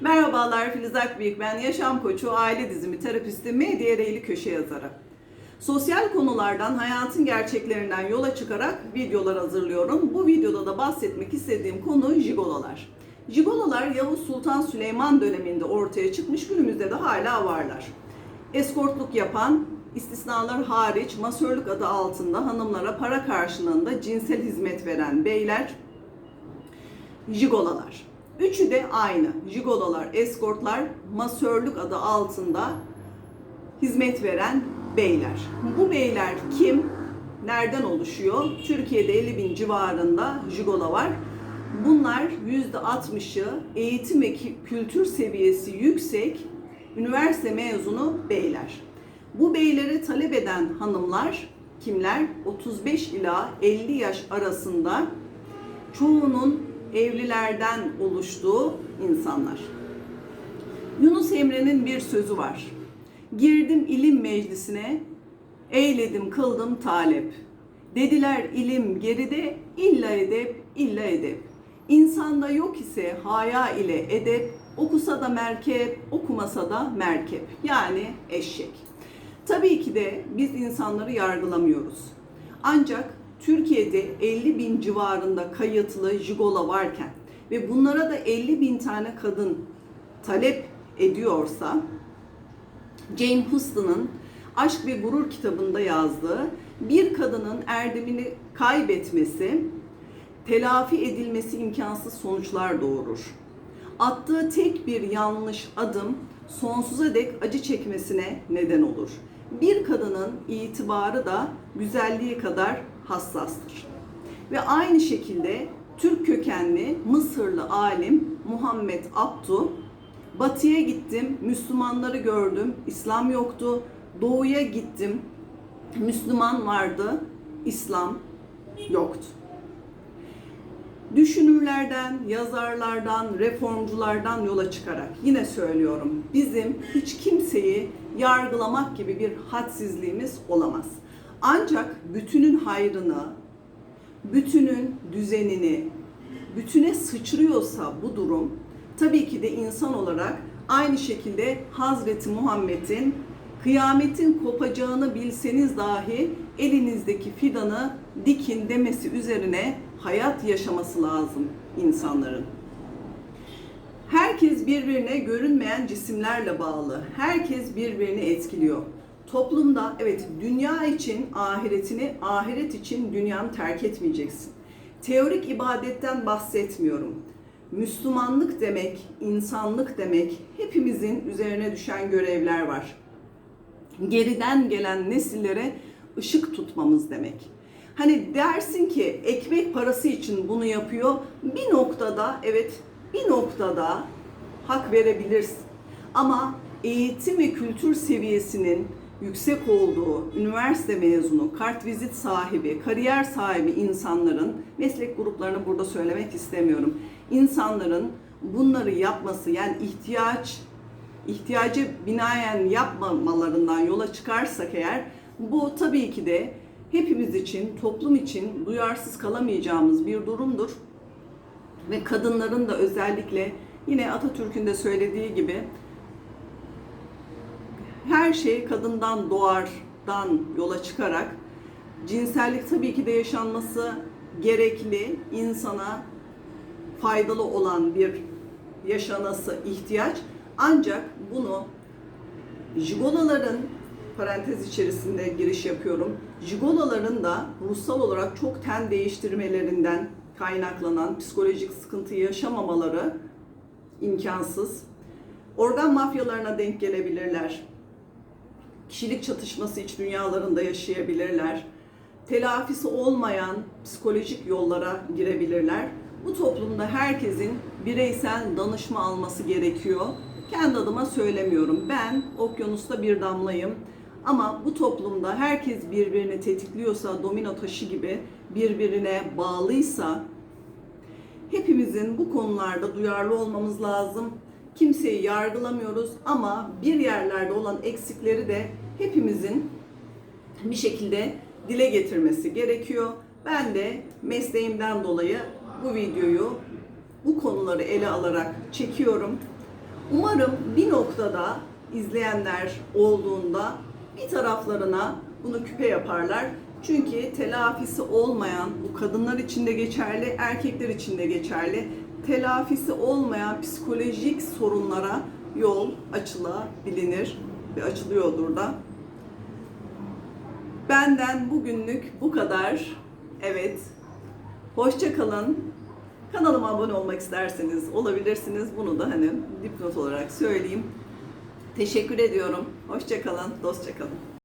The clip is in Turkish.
Merhabalar Filiz Akbıyık ben yaşam koçu, aile dizimi terapisti, medya ereğli köşe yazarı. Sosyal konulardan, hayatın gerçeklerinden yola çıkarak videolar hazırlıyorum. Bu videoda da bahsetmek istediğim konu jigololar. Jigololar Yavuz Sultan Süleyman döneminde ortaya çıkmış, günümüzde de hala varlar. Eskortluk yapan, istisnalar hariç masörlük adı altında hanımlara para karşılığında cinsel hizmet veren beyler jigolalar. Üçü de aynı. Jigololar, eskortlar, masörlük adı altında hizmet veren beyler. Bu beyler kim? Nereden oluşuyor? Türkiye'de 50 bin civarında jigola var. Bunlar %60'ı eğitim ve kültür seviyesi yüksek üniversite mezunu beyler. Bu beyleri talep eden hanımlar kimler? 35 ila 50 yaş arasında çoğunun evlilerden oluştuğu insanlar. Yunus Emre'nin bir sözü var. Girdim ilim meclisine, eyledim kıldım talep. Dediler ilim geride, illa edep, illa edep. İnsanda yok ise haya ile edep, okusa da merkep, okumasa da merkep. Yani eşek. Tabii ki de biz insanları yargılamıyoruz. Ancak Türkiye'de 50 bin civarında kayıtlı jigola varken ve bunlara da 50 bin tane kadın talep ediyorsa Jane Austen'ın Aşk ve Gurur kitabında yazdığı bir kadının erdemini kaybetmesi, telafi edilmesi imkansız sonuçlar doğurur. Attığı tek bir yanlış adım sonsuza dek acı çekmesine neden olur. Bir kadının itibarı da güzelliği kadar hassastır. Ve aynı şekilde Türk kökenli Mısırlı alim Muhammed Abdu Batıya gittim, Müslümanları gördüm, İslam yoktu. Doğuya gittim, Müslüman vardı, İslam yoktu. Düşünürlerden, yazarlardan, reformculardan yola çıkarak yine söylüyorum. Bizim hiç kimseyi yargılamak gibi bir hadsizliğimiz olamaz. Ancak bütünün hayrını, bütünün düzenini, bütüne sıçrıyorsa bu durum tabii ki de insan olarak aynı şekilde Hazreti Muhammed'in kıyametin kopacağını bilseniz dahi elinizdeki fidanı dikin demesi üzerine hayat yaşaması lazım insanların. Herkes birbirine görünmeyen cisimlerle bağlı. Herkes birbirini etkiliyor. Toplumda evet dünya için ahiretini, ahiret için dünyanı terk etmeyeceksin. Teorik ibadetten bahsetmiyorum. Müslümanlık demek, insanlık demek hepimizin üzerine düşen görevler var. Geriden gelen nesillere ışık tutmamız demek. Hani dersin ki ekmek parası için bunu yapıyor. Bir noktada evet bir noktada hak verebilirsin. Ama eğitim ve kültür seviyesinin yüksek olduğu, üniversite mezunu, kartvizit sahibi, kariyer sahibi insanların, meslek gruplarını burada söylemek istemiyorum. İnsanların bunları yapması yani ihtiyaç ihtiyacı binaen yapmamalarından yola çıkarsak eğer bu tabii ki de hepimiz için, toplum için duyarsız kalamayacağımız bir durumdur. Ve kadınların da özellikle yine Atatürk'ün de söylediği gibi her şey kadından doğardan yola çıkarak cinsellik tabii ki de yaşanması gerekli, insana faydalı olan bir yaşanası ihtiyaç. Ancak bunu jigolaların parantez içerisinde giriş yapıyorum. Jigolaların da ruhsal olarak çok ten değiştirmelerinden kaynaklanan psikolojik sıkıntı yaşamamaları imkansız. Organ mafyalarına denk gelebilirler. Kişilik çatışması iç dünyalarında yaşayabilirler. Telafisi olmayan psikolojik yollara girebilirler. Bu toplumda herkesin bireysel danışma alması gerekiyor. Kendi adıma söylemiyorum. Ben okyanusta bir damlayım. Ama bu toplumda herkes birbirini tetikliyorsa, domino taşı gibi birbirine bağlıysa hepimizin bu konularda duyarlı olmamız lazım. Kimseyi yargılamıyoruz ama bir yerlerde olan eksikleri de hepimizin bir şekilde dile getirmesi gerekiyor. Ben de mesleğimden dolayı bu videoyu bu konuları ele alarak çekiyorum. Umarım bir noktada izleyenler olduğunda bir taraflarına bunu küpe yaparlar. Çünkü telafisi olmayan, bu kadınlar için de geçerli, erkekler için de geçerli. Telafisi olmayan psikolojik sorunlara yol açılabilir ve açılıyordur da. Benden bugünlük bu kadar. Evet. Hoşça kalın. Kanalıma abone olmak isterseniz olabilirsiniz. Bunu da hani dipnot olarak söyleyeyim. Teşekkür ediyorum. Hoşça kalın, dostça kalın.